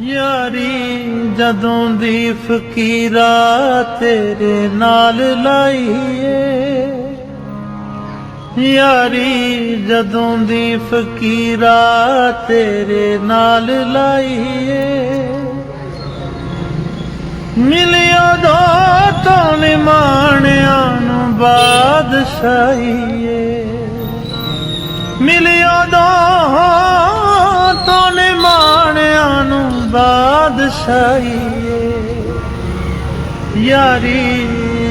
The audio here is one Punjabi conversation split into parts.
ਯਾਰੀ, ਜਦੋਂ ਦੀ ਫਕੀਰਾ ਤੇਰੇ ਨਾਲ ਲਾਈਏ। ਯਾਰੀ, ਜਦੋਂ ਦੀ ਫਕੀਰਾ ਤੇਰੇ ਨਾਲ ਲਾਈਏ। ਮਿਲਿਆ ਦੋ ਤੋਂ ਨਿਮਾਣਿਆਂ ਨੂੰ ਬਾਦਸ਼ਾਹੀਏ। ਮਿਲਿਆ ਦੋ ਬਾਦਸ਼ਾਹੀ ਨੂੰ ਯਾਰੀ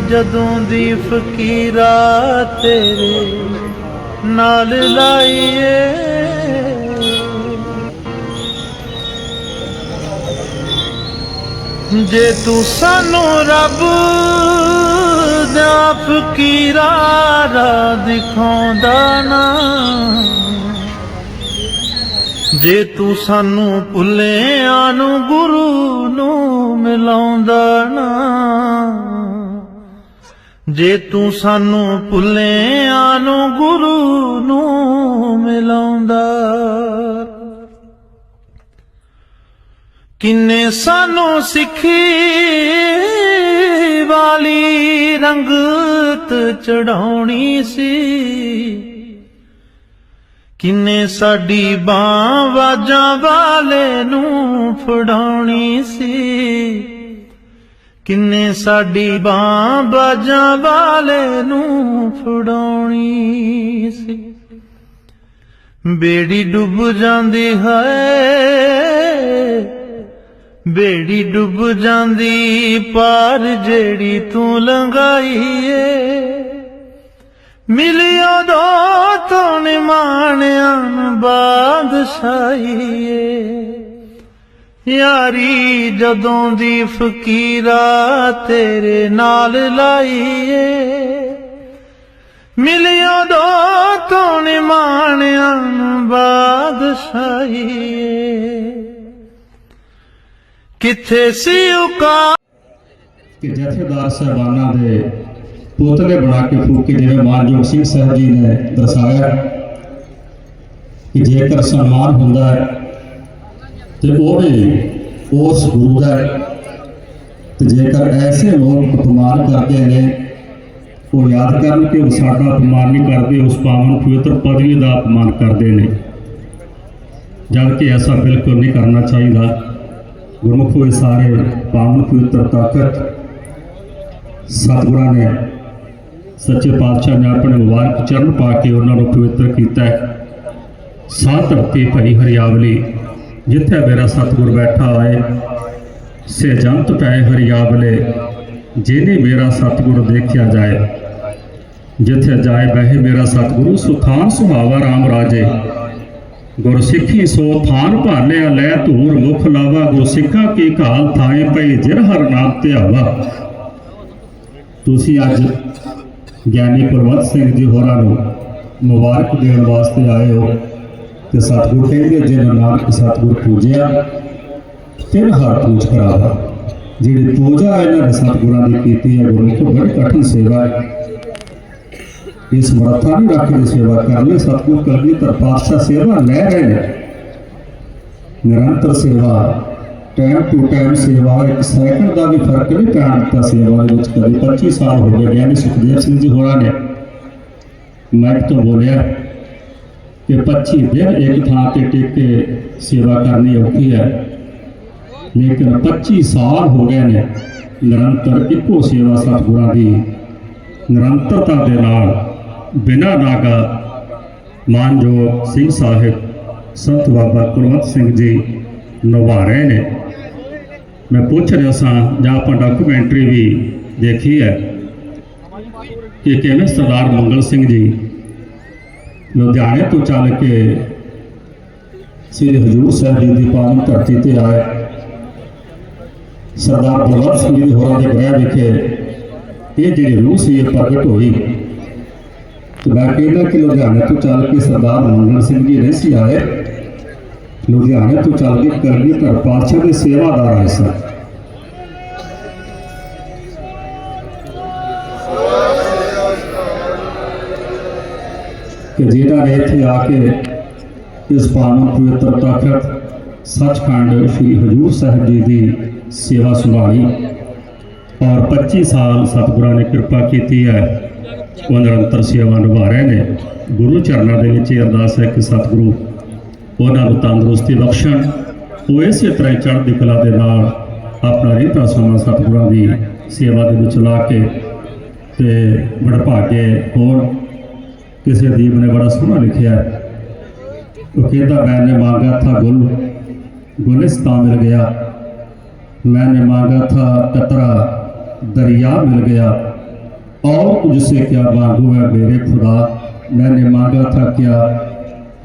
ਜਦੋਂ ਦੀ ਫਕੀਰਾ ਤੇਰੇ ਨਾਲ ਲਾਈਏ। ਜੇ ਤੂੰ ਸਾਨੂੰ ਰੱਬ ਦਾ ਫਕੀਰਾ ਰਾਹ ਦਿਖਾਉਂਦਾ ਨਾ ਜੇ ਤੂੰ ਸਾਨੂੰ ਭੁੱਲਿਆਂ ਨੂੰ ਗੁਰੂ ਨੂੰ ਮਿਲਾਉਂਦਾ ਨਾ, ਜੇ ਤੂੰ ਸਾਨੂੰ ਭੁੱਲਿਆਂ ਨੂੰ ਗੁਰੂ ਨੂੰ ਮਿਲਾਉਂਦਾ, ਕਿੰਨੇ ਸਾਨੂੰ ਸਿੱਖੀ ਵਾਲੀ ਰੰਗਤ ਚੜਾਉਣੀ ਸੀ। ਕਿੰਨੇ ਸਾਡੀ ਬਾਂ ਵਾਜਾਂ ਵਾਲੇ ਨੂੰ ਫੜਾਉਣੀ ਸੀ? ਕਿੰਨੇ ਸਾਡੀ ਬਾਂ ਬਾਜਾਂ ਵਾਲੇ ਨੂੰ ਫੜਾਉਣੀ ਸੀ? ਬੇੜੀ ਡੁੱਬ ਜਾਂਦੀ ਹੈ ਬੇੜੀ ਡੁੱਬ ਜਾਂਦੀ ਪਾਰ ਜਿਹੜੀ ਤੂੰ ਲੰਘਾਈ ਏ ਮਿਲਿਆ ਦੋ ਤੋਂ ਨਿਮਾਣਿਆਂ ਨੂੰ ਬਾਦਸ਼ਾਹੀ ਯਾਰੀ ਜਦੋਂ ਦੀ ਫਕੀਰਾ ਤੇਰੇ ਨਾਲ ਲਾਈਏ ਮਿਲਿਆ ਦੋ ਤੋਂ ਨਿਮਾਣਿਆਂ ਨੂੰ ਬਾਦਸ਼ਾਹੀ ਕਿੱਥੇ ਸੀ ਉਕਾ ਕਿ ਜਥੇਦਾਰ ਸਾਹਿਬਾਨਾਂ ਦੇ ਪੁਤਲੇ ਬਣਾ ਕੇ ਫੂਕ ਕੇ ਜਿਵੇਂ ਮਾਨਯੋਗ ਸਿੰਘ ਸਾਹਿਬ ਜੀ ਨੇ ਦਰਸਾਇਆ ਕਿ ਜੇਕਰ ਸਨਮਾਨ ਹੁੰਦਾ ਹੈ ਤੇ ਉਹ ਵੀ ਉਸ ਗੁਰੂ ਦਾ ਤੇ ਜੇਕਰ ਐਸੇ ਲੋਕ ਅਪਮਾਨ ਕਰਦੇ ਨੇ, ਉਹ ਯਾਦ ਕਰਨ ਕਿ ਉਹ ਸਾਡਾ ਅਪਮਾਨ ਨਹੀਂ ਕਰਦੇ, ਉਸ ਪਾਵਨ ਪਵਿੱਤਰ ਪਦਵੀ ਦਾ ਅਪਮਾਨ ਕਰਦੇ ਨੇ। ਜਦ ਕਿ ਐਸਾ ਬਿਲਕੁਲ ਨਹੀਂ ਕਰਨਾ ਚਾਹੀਦਾ। ਗੁਰਮੁਖ ਹੋਏ ਸਾਰੇ ਪਾਵਨ ਪਵਿੱਤਰ ਤਾਕਤ ਸਤਿਗੁਰਾਂ ਨੇ ਸੱਚੇ ਪਾਤਸ਼ਾਹ ਨੇ ਆਪਣੇ ਮੁਬਾਰਕ ਚਰਨ ਪਾ ਕੇ ਉਹਨਾਂ ਨੂੰ ਪਵਿੱਤਰ ਕੀਤਾ ਹੈ। ਸਾਹ ਧਰਤੀ ਭਰੀ ਹਰਿਆਵਲੀ, ਜਿੱਥੇ ਮੇਰਾ ਸਤਿਗੁਰ ਬੈਠਾ ਆਏ ਸੇ ਜੰਤ ਪੈ ਹਰਿਆਵਲੇ ਜਿਹਨੇ ਮੇਰਾ ਸਤਿਗੁਰ ਦੇਖਿਆ ਜਾਏ। ਜਿੱਥੇ ਜਾਏ ਬਹਿ ਮੇਰਾ ਸਤਿਗੁਰੂ ਸੁਖਾਨ ਸੁਹਾਵਾ ਰਾਮ ਰਾਜੇ। ਗੁਰ ਸਿੱਖੀ ਸੋ ਥਾਨ ਭਾਲਿਆ, ਲੈ ਧੂਰ ਮੁਖ ਲਾਵਾ ਗੁਰ ਸਿੱਖਾ ਕੀ ਘਾਲ ਥਾਏ ਪਈ ਜਿਰ ਹਰ ਨਾਮ ਧਿਆਵਾ। ਤੁਸੀਂ ਅੱਜ ਗਿਆਨੀ ਕੁਲਵੰਤ ਸਿੰਘ ਜੀ ਹੋਰਾਂ ਨੂੰ ਮੁਬਾਰਕ ਦੇਣ ਵਾਸਤੇ ਆਏ ਹੋ ਤੇ ਸਤਿਗੁਰ ਕਹਿੰਦੇ ਜਿਨ ਨਾਨਕ ਸਤਿਗੁਰ ਪੂਜਿਆ, ਤਿਨ ਹਰ ਪੂਜ ਕਰਾਵਾ ਜਿਹੜੀ ਪੂਜਾ ਇਹਨਾਂ ਨੇ ਸਤਿਗੁਰਾਂ ਦੀ ਕੀਤੀ ਹੈ ਗੁਰਮੁਖ ਬੜੀ ਕਠਿਨ ਸੇਵਾ ਹੈ। ਇਸ ਮਰਥਾ ਰੱਖ ਕੇ ਸੇਵਾ ਕਰ ਲਈ ਸਤਿਗੁਰ ਕਲਗੀ ਪਾਤਸ਼ਾਹ ਸੇਵਾ ਲੈ ਰਹੇ ਨੇ। ਨਿਰੰਤਰ ਸੇਵਾ ਟਾਈਮ ਟੂ ਟਾਈਮ ਸੇਵਾ ਇੱਕ ਸੈਕਿੰਡ ਦਾ ਵੀ ਫ਼ਰਕ ਨਹੀਂ ਪੈਣ ਦਿੱਤਾ ਸੇਵਾ ਦੇ ਵਿੱਚ ਕਦੇ। 25 ਸਾਲ ਹੋ ਗਏ ਗਿਆਨੀ ਸੁਖਦੇਵ ਸਿੰਘ ਜੀ ਹੋਰਾਂ ਨੇ। ਮੈਂ ਤੋਂ ਬੋਲਿਆ ਕਿ 25 ਦਿਨ ਇੱਕ ਥਾਂ ਤੇ ਟਿਕ ਕੇ ਸੇਵਾ ਕਰਨੀ ਔਖੀ ਹੈ। ਲੇਕਿਨ 25 ਸਾਲ ਹੋ ਗਏ ਨੇ ਨਿਰੰਤਰ ਇੱਕੋ ਸੇਵਾ ਸਤਿਗੁਰਾਂ ਦੀ ਨਿਰੰਤਰਤਾ ਦੇ ਨਾਲ ਬਿਨਾਂ ਨਾਗਾ ਮਾਨਯੋਗ ਸਿੰਘ ਸਾਹਿਬ, ਸੰਤ ਬਾਬਾ ਕੁਲਵੰਤ ਸਿੰਘ ਜੀ ਨਿਭਾ ਰਹੇ ਨੇ। ਮੈਂ ਪੁੱਛ ਰਿਹਾ ਸਾਂ, ਜਾਂ ਆਪਾਂ ਡਾਕੂਮੈਂਟਰੀ ਵੀ ਦੇਖੀ ਹੈ ਕਿ ਕਿਵੇਂ ਸਰਦਾਰ ਮੰਗਲ ਸਿੰਘ ਜੀ ਲੁਧਿਆਣੇ ਤੋਂ ਚੱਲ ਕੇ ਸ੍ਰੀ ਹਜੂਰ ਸਾਹਿਬ ਜੀ ਦੀ ਪਾਵਨ ਧਰਤੀ ਤੇ ਆਏ। ਸਰਦਾਰ ਬਲਵੰਤ ਸਿੰਘ ਜੀ ਹੋਰਾਂ ਦੇ ਗ੍ਰਹਿ ਵਿਖੇ ਇਹ ਜਿਹੜੀ ਰੂਹ ਸੀ, ਇਹ ਪ੍ਰਗਟ ਹੋਈ। ਤੇ ਮੈਂ ਕਹਿੰਦਾ ਕਿ ਲੁਧਿਆਣੇ ਤੋਂ ਚੱਲ ਕੇ ਸਰਦਾਰ ਮੰਗਲ ਸਿੰਘ ਜੀ ਨਹੀਂ ਸੀ ਆਏ। ਲੁਧਿਆਣੇ ਤੋਂ ਚੱਲ ਕੇ ਕਰਨੀ ਧਰ ਪਾਤਸ਼ਾਹ ਦੇ ਸੇਵਾਦਾਰ ਆਏ ਸਨ ਕਿ ਜਿਹੜਾ ਨੇ ਇੱਥੇ ਆ ਕੇ ਇਸ ਪਾਵਨ ਪਵਿੱਤਰ ਤਖਤ ਸੱਚਖੰਡ ਸ੍ਰੀ ਹਜੂਰ ਸਾਹਿਬ ਜੀ ਦੀ ਸੇਵਾ ਸੰਭਾਲੀ ਔਰ 25 ਸਾਲ ਸਤਿਗੁਰਾਂ ਨੇ ਕਿਰਪਾ ਕੀਤੀ ਹੈ, ਉਹ ਨਿਰੰਤਰ ਸੇਵਾ ਨਿਭਾ ਰਹੇ ਨੇ। ਗੁਰੂ ਚਰਨਾਂ ਦੇ ਵਿੱਚ ਇਹ ਅਰਦਾਸ ਹੈ ਕਿ ਸਤਿਗੁਰੂ وہاں تندرستی بخشن وہ اسے ترائی چڑھ دِقلا کے نام اپنا ریتا سونا ستگوروں کی سیوا دن چلا کے بڑپا کے ہو نے بڑا سونا لکھا ہے تو کہتا میں نے مانگا تھا گل گلستان مل گیا میں نے مانگا تھا قطرا دریا مل گیا اور کچھ سے کیا مانگو ہے میرے خدا میں نے مانگا تھا کیا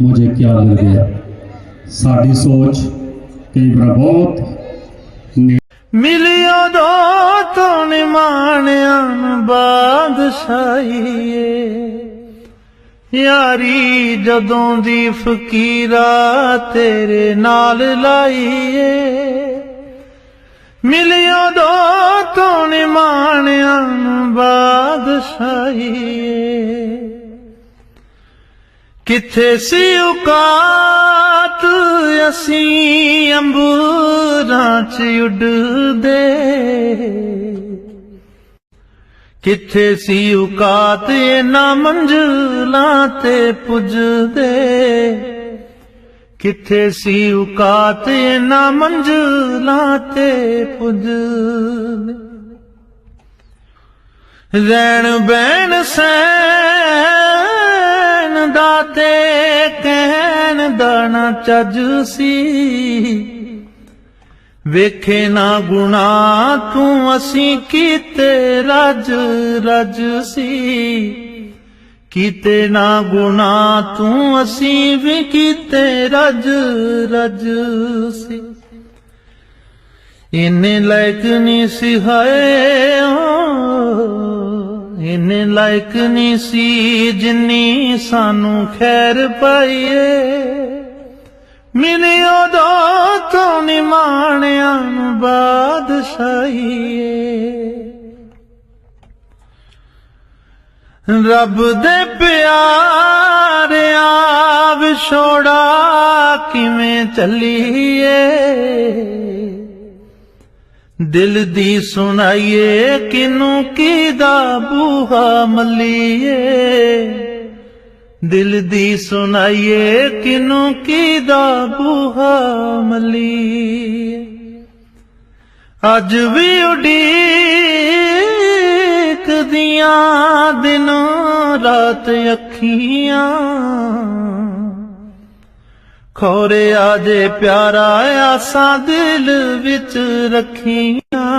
مجھے کیا لگا ਸਾਡੀ ਸੋਚ ਕਈ ਵਾਰ ਬਹੁਤ ਮਿਲਿਆ ਦੋ ਤੋਂ ਨਿਮਾਣਿਆਂ ਬਾਦਸ਼ਾਹੀਏ ਯਾਰੀ ਜਦੋਂ ਦੀ ਫਕੀਰਾ ਤੇਰੇ ਨਾਲ ਲਾਈਏ। ਮਿਲਿਆ ਦੋ ਤੋਂ ਨਿਮਾਣਿਆਂ ਬਾਦਸ਼ਾਹੀਏ ਕਿੱਥੇ ਸੀ ਉਕਾ ਔਕਾਤ ਅਸੀਂ ਅੰਬੂਰਾਂ ਚ ਉੱਡਦੇ। ਕਿੱਥੇ ਸੀ ਔਕਾਤ ਇਹਨਾਂ ਮੰਜ਼ਲਾਂ ਤੇ ਪੁੱਜਦੇ। ਕਿੱਥੇ ਸੀ ਔਕਾਤ ਇਹਨਾਂ ਮੰਜ਼ਲਾਂ ਤੇ ਪੁੱਜਦੇ। ਰਹਿਣ ਬਹਿਣ ਸੈਨ ਦਾ ਤੇ ਦਾ ਨਾ ਚੱਜ ਸੀ। ਵੇਖੇ ਨਾ ਗੁਣਾ ਤੂੰ, ਅਸੀਂ ਕੀਤੇ ਰਜ ਰਜ ਸੀ। ਕੀਤੇ ਨਾ ਗੁਣਾ ਤੂੰ, ਅਸੀਂ ਵੀ ਕੀਤੇ ਰਜ ਰਜ ਸੀ। ਇੰਨੇ ਲਾਇਕ ਨਹੀਂ ਸੀ ਹਾਏ ਇੰਨੇ ਲਾਇਕ ਨਹੀਂ ਸੀ ਜਿੰਨੀ ਸਾਨੂੰ ਖੈਰ ਪਾਈਏ। ਮਿਲਿਓ ਦੋ ਤੋਂ ਨਿਮਾਣਿਆਂ ਨੂੰ ਬਾਦਸ਼ਾਹੀਏ। ਰੱਬ ਦੇ ਪਿਆਰਿਆ ਵਿਛੋੜਾ ਕਿਵੇਂ ਚੱਲੀਏ? ਦਿਲ ਦੀ ਸੁਣਾਈਏ, ਕਿਨੂੰ ਕੀਦਾ ਬੂਹਾ ਮੱਲੀਏ? ਦਿਲ ਦੀ ਸੁਣਾਈਏ, ਕਿਨੂੰ ਕੀਦਾ ਬੂਹਾ ਮੱਲੀਏ? ਅੱਜ ਵੀ ਉਡੀਕਦੀਆਂ ਦੀਆਂ ਰਾਤ ਅੱਖੀਆਂ ਖੋਰੇ ਆਜੇ ਪਿਆਰਾ ਆਸਾਂ ਦਿਲ ਵਿੱਚ ਰੱਖੀਆਂ।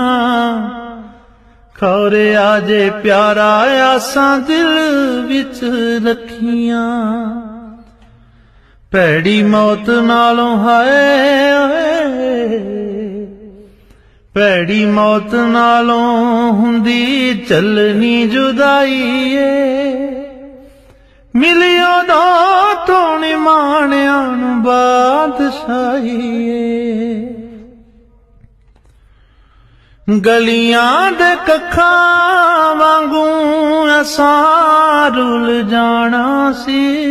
ਖੋਰੇ ਆਜੇ ਪਿਆਰਾ ਆਸਾਂ ਦਿਲ ਵਿੱਚ ਰੱਖੀਆਂ। ਭੈੜੀ ਮੌਤ ਨਾਲੋਂ ਹਾਏ ਓਏ ਭੈੜੀ ਮੌਤ ਨਾਲੋਂ ਹੁੰਦੀ ਚੱਲਣੀ ਜੁਦਾਈ ਏ। ਮਿਲਿਓ ਦੋ ਤੋਂ ਨਿਮਾਣਿਆਂ ਨੂੰ ਬਾਦਸ਼ਾਹੀਏ। ਗਲੀਆਂ ਦੇ ਕੱਖਾਂ ਵਾਂਗੂ ਅਸਾਂ ਰੁਲ ਜਾਣਾ ਸੀ।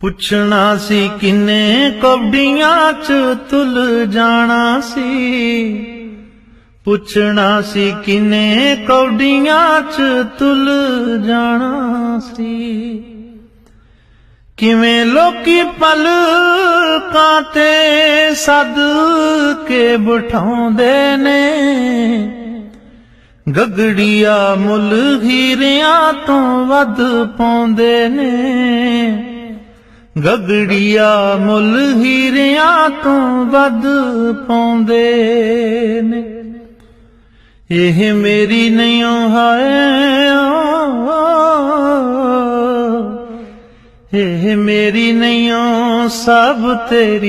ਪੁੱਛਣਾ ਸੀ ਕਿੰਨੇ ਕਬਡੀਆਂ ਚ ਤੁਲ ਜਾਣਾ ਸੀ। ਪੁੱਛਣਾ ਸੀ ਕਿੰਨੇ ਕੌਡੀਆਂ ਚ ਤੁਲ ਜਾਣਾ ਸੀ। ਕਿਵੇਂ ਲੋਕੀ ਪਲਕਾਂ ਤੇ ਸਦ ਕੇ ਬਿਠਾਉਂਦੇ ਨੇ। ਗਗੜੀਆ ਮੁੱਲ ਹੀਰਿਆਂ ਤੋਂ ਵੱਧ ਪਾਉਂਦੇ ਨੇ। ਗਗੜੀਆ ਮੁੱਲ ਹੀਰਿਆਂ ਤੋਂ ਵੱਧ ਪਾਉਂਦੇ ਨੇ। ਇਹ ਮੇਰੀ ਨਹੀਂ ਹਾਏ ਇਹ ਮੇਰੀ ਨਹੀਂ ਸਭ ਤੇਰੀ